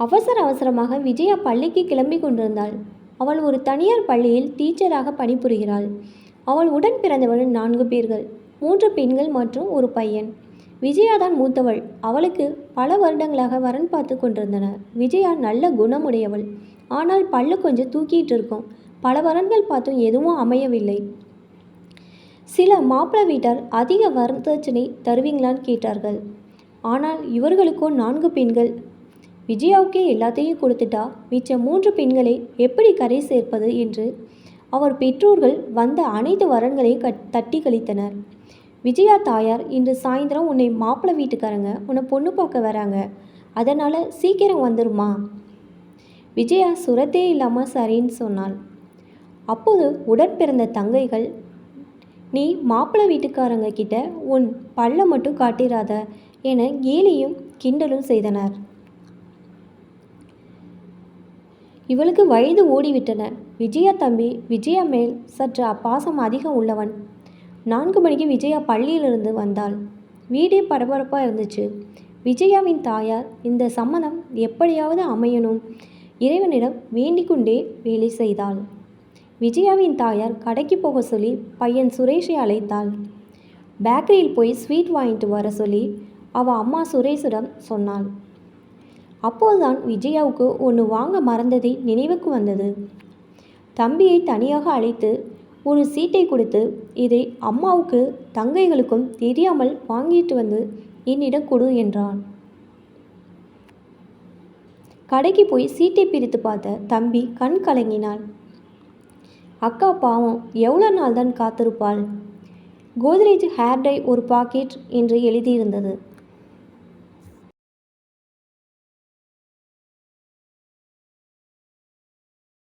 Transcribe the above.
அவசர அவசரமாக விஜயா பள்ளிக்கு கிளம்பி கொண்டிருந்தாள். அவள் ஒரு தனியார் பள்ளியில் டீச்சராக பணிபுரிகிறாள். அவள் உடன் பிறந்தவள் நான்கு பேர்கள் மூன்று பெண்கள் மற்றும் ஒரு பையன். விஜயா தான் மூத்தவள். அவளுக்கு பல வருடங்களாக வரன் பார்த்து கொண்டிருந்தனர். விஜயா நல்ல குணமுடையவள். ஆனால் பல்லு கொஞ்சம் தூக்கிட்டு இருக்கும். பல வரன்கள் பார்த்தும் எதுவும் அமையவில்லை. சில மாப்பிள்ளை வீட்டார் அதிக வரதட்சணை தருவீங்களான்னு கேட்டார்கள். ஆனால் இவர்களுக்கோ நான்கு பெண்கள் விஜயாவுக்கே எல்லாத்தையும் கொடுத்துட்டா மிச்ச மூன்று பெண்களை எப்படி கரை சேர்ப்பது என்று. அவர் பெற்றோர்கள் வந்த அனைத்து வரன்களையும் கட் தட்டி கழித்தனர். விஜயா தாயார் இன்று சாயந்தரம் உன்னை மாப்பிள்ளை வீட்டுக்காரங்க உன்னை பொண்ணு பார்க்க வராங்க. அதனால் சீக்கிரம் வந்துருமா? விஜயா சுரத்தே இல்லாமல் சரின்னு சொன்னாள். அப்போது உடன் பிறந்த தங்கைகள் நீ மாப்பிள்ளை வீட்டுக்காரங்க கிட்ட உன் பல்ல மட்டும் காட்டிராத என கேலியும் கிண்டலும் செய்தனர். இவளுக்கு வயது ஓடிவிட்டன. விஜயா தம்பி விஜயா மேல் சற்று அப்பாசம் அதிகம் உள்ளவன். நான்கு மணிக்கு விஜயா பள்ளியிலிருந்து வந்தாள். வீடே பரபரப்பாக இருந்துச்சு. விஜயாவின் தாயார் இந்த சம்மதம் எப்படியாவது அமையணும். இறைவனிடம் வேண்டிக்கொண்டே வேலை செய்தாள். விஜயாவின் தாயார் கடைக்கு போக சொல்லி பையன் சுரேஷை அழைத்தாள். பேக்கரியில் போய் ஸ்வீட் வாங்கிட்டு வர சொல்லி அவள் அம்மா சுரேஷிடம் சொன்னாள். அப்போதுதான் விஜயாவுக்கு ஒன்று வாங்க மறந்ததை நினைவுக்கு வந்தது. தம்பியை தனியாக அழைத்து ஒரு சீட்டை கொடுத்து இதை அம்மாவுக்கு தங்கைகளுக்கும் தெரியாமல் வாங்கிட்டு வந்து என்னிடம் கொடு என்றான். கடைக்கு போய் சீட்டை பிரித்து பார்த்த தம்பி கண் கலங்கினாள் அக்கா பாவம் எவ்வளோ நாள் தான் காத்திருப்பாள்? கோத்ரேஜ் ஹேர் டை ஒரு பாக்கெட் என்று எழுதியிருந்தது.